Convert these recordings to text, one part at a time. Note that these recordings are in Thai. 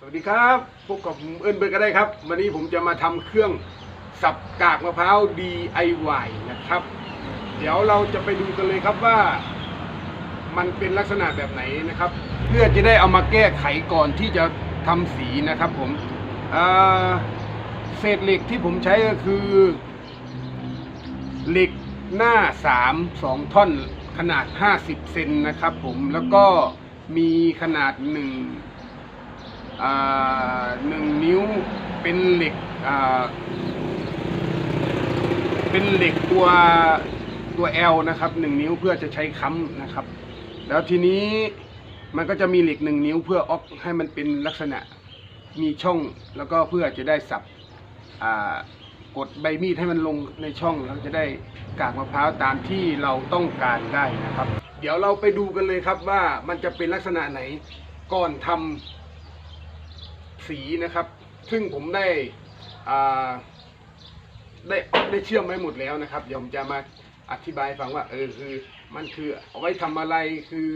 สวัสดีครับพบกับผมเอิญเบิร์ดก็ได้ครับ วันนี้ผมจะมาทำเครื่องสับกากมะพร้าว DIY นะครับ เดี๋ยวเราจะไปดูกันเลยครับว่า มันเป็นลักษณะแบบไหนนะครับ เพื่อจะได้เอามาแก้ไขก่อนที่จะทำสีนะครับผมเศษเหล็กที่ผมใช้ก็คือ เหล็กหน้า 3 2 ท่อนขนาด 50 เซนนะครับผมแล้วก็มีขนาด1อ่า หนึ่งนิ้วเป็นเหล็กเป็นเหล็กตัวตัว L นะครับ1นิ้วเพื่อจะใช้ค้ำนะครับ แล้วทีนี้มันก็จะมีเหล็ก1นิ้วเพื่อออกให้มันเป็นลักษณะมีช่องแล้วก็เพื่อจะได้สับกดใบมีดให้มันลงในช่องแล้วจะได้กากมะพร้าวตามที่เราต้องการได้นะครับ เดี๋ยวเราไปดูกันเลยครับว่ามันจะเป็นลักษณะไหนก่อนทำ สีนะครับ ซึ่งผมได้อ่าได้ได้เชื่อมไว้หมดแล้วนะครับเดี๋ยวผมจะมาอธิบายฟังว่าเออคือมันคือเอาไว้ทำอะไรคือ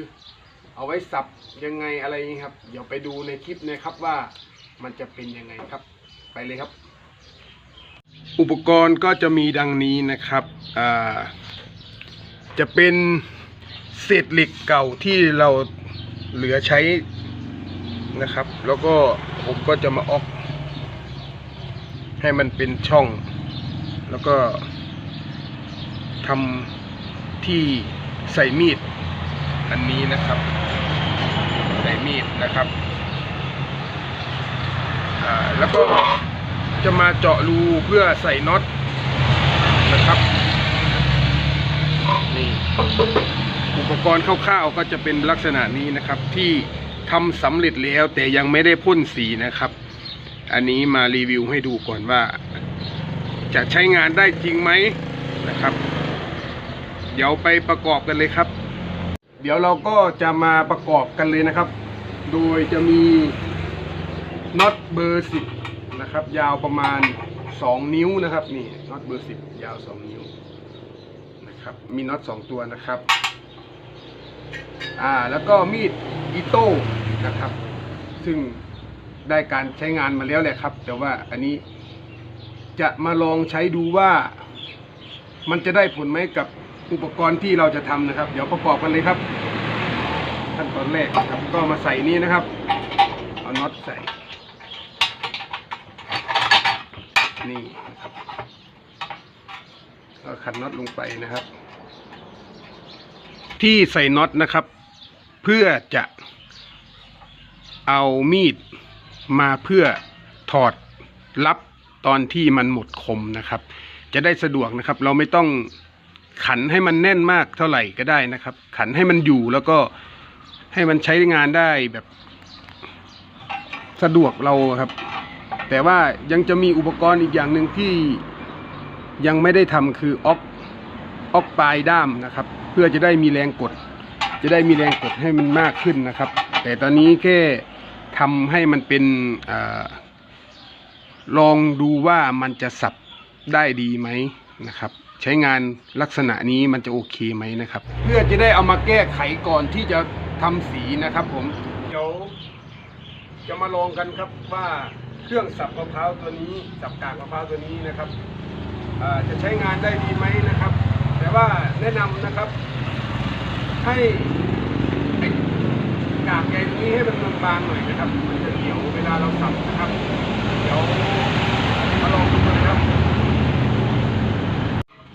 เอาไว้สับยังไงอะไรอย่างนี้ครับ เดี๋ยวไปดูในคลิปนะครับว่ามันจะเป็นยังไงครับ ไปเลยครับ อุปกรณ์ก็จะมีดังนี้นะครับอ่าจะเป็นเศษเหล็กเก่าที่เราเหลือใช้ นะครับ แล้วก็ผมก็จะมาออก ให้มันเป็นช่อง แล้วก็ทำที่ใส่มีดอันนี้นะครับ ใส่มีดนะครับแล้วก็จะมาเจาะรูเพื่อใส่น็อตนะครับนี่อุปกรณ์คร่าวๆก็จะเป็นลักษณะนี้นะครับที่ ทำสำเร็จแล้วแต่ยังไม่ได้พ่นสีนะครับ อันนี้มารีวิวให้ดูก่อนว่า จะใช้งานได้จริงไหมนะครับ เดี๋ยวไปประกอบกันเลยครับ เดี๋ยวเราก็จะมาประกอบกันเลยนะครับ โดยจะมีน็อตเบอร์สิบนะครับ ยาวประมาณ2นิ้วนะครับนี่น็อตเบอร์สิบยาว2นิ้วนะครับ มีน็อต2ตัวนะครับ อ่าแล้วก็มีด อิโต้นะครับ ซึ่งได้การใช้งานมาแล้วแหละครับ แต่ว่าอันนี้จะมาลองใช้ดูว่ามันจะได้ผลไหมกับอุปกรณ์ที่เราจะทำนะครับ เดี๋ยวประกอบกันเลยครับ ขั้นตอนแรกครับก็มาใส่นี่นะครับ เอาน็อตใส่ นี่นะครับก็ขันน็อตลงไปนะครับ ที่ใส่น็อตนะครับ เพื่อจะ เอามีดมาเพื่อถอดรับตอนที่มันหมดคมนะครับ จะได้สะดวกนะครับ เราไม่ต้องขันให้มันแน่นมากเท่าไหร่ก็ได้นะครับ ขันให้มันอยู่แล้วก็ให้มันใช้งานได้แบบสะดวกเราครับ แต่ว่ายังจะมีอุปกรณ์อีกอย่างหนึ่งที่ยังไม่ได้ทำคือออกออกปลายด้ามนะครับ เพื่อจะได้มีแรงกด จะได้มีแรงกดให้มันมากขึ้นนะครับ แต่ตอนนี้แค่ทำให้มันเป็นอลองดูว่ามันจะสับได้ดีไหมนะครับ ใช้งานลักษณะนี้มันจะโอเคไหมนะครับ เพื่อจะได้เอามาแก้ไขก่อนที่จะทำสีนะครับผมเดี๋ยวจะมาลองกันครับว่าเครื่องสับมะพร้าวตัวนี้สับกากมะพร้าวตัวนี้นะครับจะใช้งานได้ดีไหมนะครับ แต่ว่าแนะนำนะครับให้ไอ้กากใยตรง นี้ให้มันบางๆหน่อยนะครับ มันจะเหนียวเวลาเราสับนะครับ เดี๋ยวมาลองดูกันนะครับ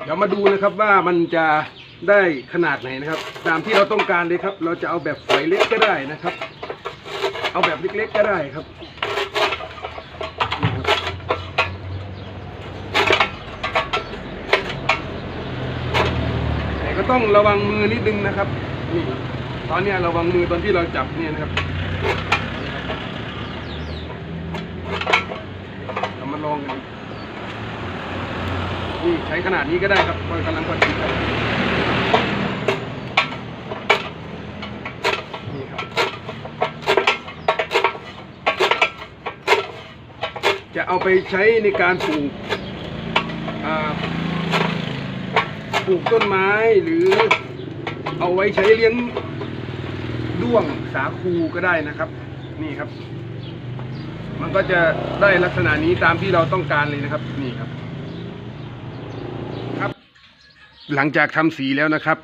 เดี๋ยวมาดูนะครับว่ามันจะได้ขนาดไหนนะครับ ตามที่เราต้องการเลยครับ เราจะเอาแบบฝอยเล็กก็ได้นะครับ เอาแบบเล็กๆก็ได้ครับก็ต้องระวังมือนิดนึงนะครับนี่ ตอนนี้ระวังมือตอนที่เราจับเนี่ยนะครับเรามาลองกันนี่ใช้ขนาดนี้ก็ได้ครับพอกำลังพอดีครับนี่ครับ จะเอาไปใช้ในการปลูกปลูกต้นไม้หรือเอาไว้ใช้เลี้ยง ด้วงสาคูก็ได้นะครับ นี่ครับ มันก็จะได้ลักษณะนี้ตามที่เราต้องการเลยนะครับ นี่ครับ ครับ หลังจากทำสีแล้วนะครับ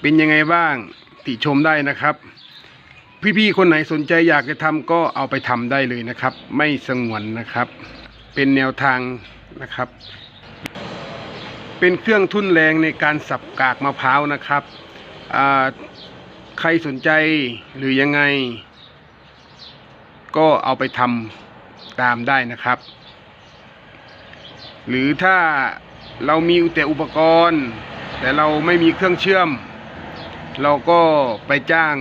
เป็นยังไงบ้างติชมได้นะครับ พี่ๆคนไหนสนใจอยากจะทำก็เอาไปทำได้เลยนะครับ ไม่สงวนนะครับ เป็นแนวทางนะครับเป็นเครื่องทุ่นแรงในการสับกากมะพร้าวนะครับอ่า ใครสนใจหรือยังไง ก็เอาไปทำตามได้นะครับ หรือถ้าเรามีแต่อุปกรณ์ แต่เราไม่มีเครื่องเชื่อม เราก็ไปจ้าง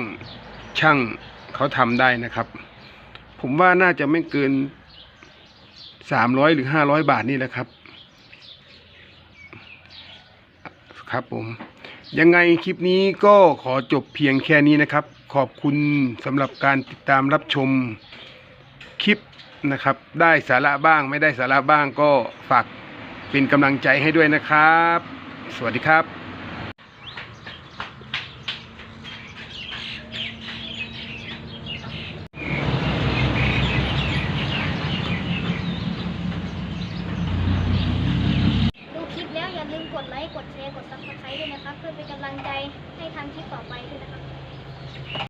ช่างเขาทำได้นะครับ ผมว่าน่าจะไม่เกินสามร้อยหรือห้าร้อยบาทนี่แหละครับ ครับผม ยังไงคลิปนี้ก็ขอจบเพียงแค่นี้นะครับ ขอบคุณสำหรับการติดตามรับชมคลิปนะครับ ได้สาระบ้างไม่ได้สาระบ้างก็ฝากเป็นกำลังใจให้ด้วยนะครับ สวัสดีครับ